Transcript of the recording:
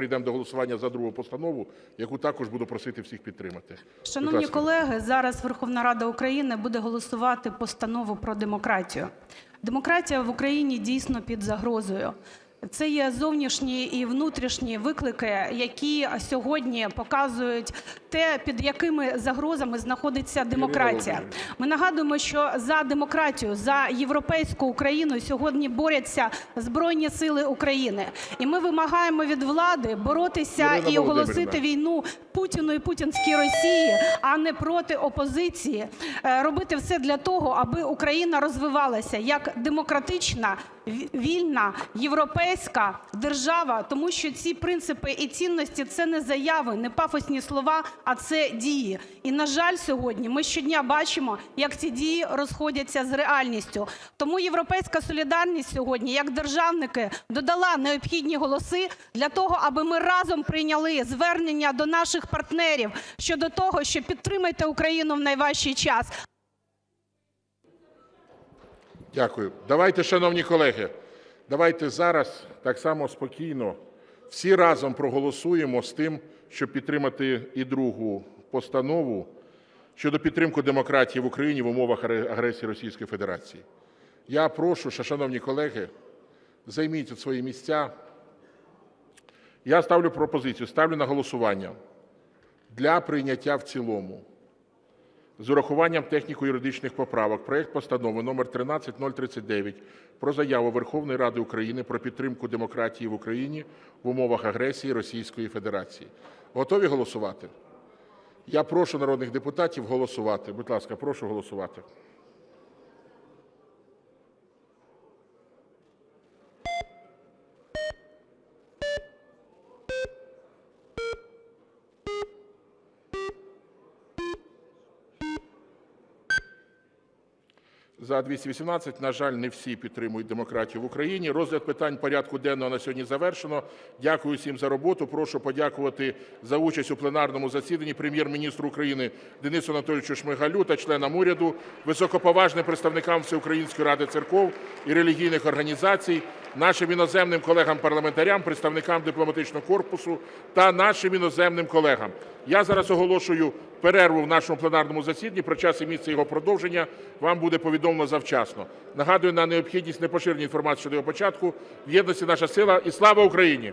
перейдемо до голосування за другу постанову, яку також буду просити всіх підтримати. Шановні колеги, зараз Верховна Рада України буде голосувати постанову про демократію. Демократія в Україні дійсно під загрозою. Це є зовнішні і внутрішні виклики, які сьогодні показують те, під якими загрозами знаходиться демократія. Ми нагадуємо, що за демократію, за європейську Україну сьогодні борються Збройні Сили України. І ми вимагаємо від влади боротися і оголосити війну Путіну і путінській Росії, а не проти опозиції, Е, робити все для того, аби Україна розвивалася як демократична, вільна, європейська держава, тому що ці принципи і цінності це не заяви, не пафосні слова, а це дії. І на жаль, сьогодні ми щодня бачимо, як ці дії розходяться з реальністю. Тому європейська солідарність сьогодні, як державники, додала необхідні голоси для того, аби ми разом прийняли звернення до наших партнерів щодо того, що підтримайте Україну в найважчий час. Дякую. Давайте, шановні колеги, давайте зараз так само спокійно всі разом проголосуємо з тим, щоб підтримати і другу постанову щодо підтримки демократії в Україні в умовах агресії Російської Федерації. Я прошу, шановні колеги, займіть свої місця. Я ставлю пропозицію, ставлю на голосування для прийняття в цілому з урахуванням техніко-юридичних поправок проект Постанови номер 13039 про заяву Верховної Ради України про підтримку демократії в Україні в умовах агресії Російської Федерації. Готові голосувати? Я прошу народних депутатів голосувати. Будь ласка, прошу голосувати. За 218. На жаль, не всі підтримують демократію в Україні. Розгляд питань порядку денного на сьогодні завершено. Дякую всім за роботу. Прошу подякувати за участь у пленарному засіданні прем'єр-міністру України Денису Анатолійовичу Шмигалю та членам уряду, високоповажним представникам Всеукраїнської ради церков і релігійних організацій, нашим іноземним колегам-парламентарям, представникам дипломатичного корпусу та нашим іноземним колегам. Я зараз оголошую перерву в нашому пленарному засіданні. Про час і місце його продовження вам буде повідомлено завчасно. Нагадую на необхідність непоширення інформації щодо його початку. В єдності наша сила і слава Україні!